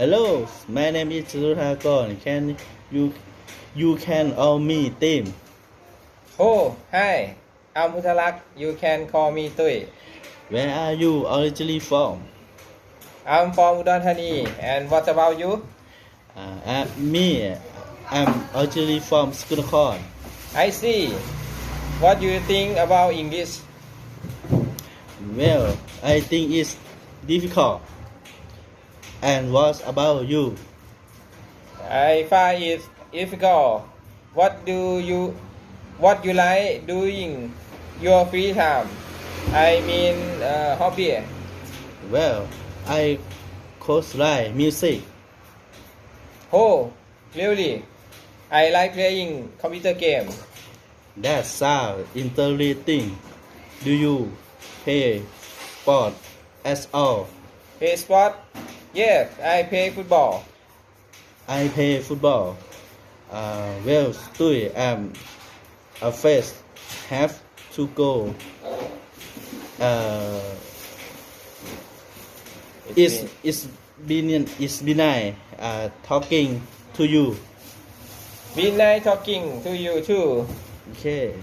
Hello, my name is Rutagon. Can you you can all me team? Oh, hi. I'm Utalak. You can call me Tui. Where are you originally from? I'm from Udon Thani. And what about you? Uh, uh, me, I'm originally from Skutakon. I see. What do you think about English? Well, I think it's difficult. And what about you? I find it difficult. What do you what you like doing your free time? I mean uh, hobby. Well, I course like music. Oh, really? I like playing computer game. That sounds interesting. Do you play sport as all? Play sport? Yes, I play football. I play football. Uh, well, Tui, I'm afraid have to go. Uh, it's it's been it's been nice uh, talking to you. Be nice talking to you too. Okay.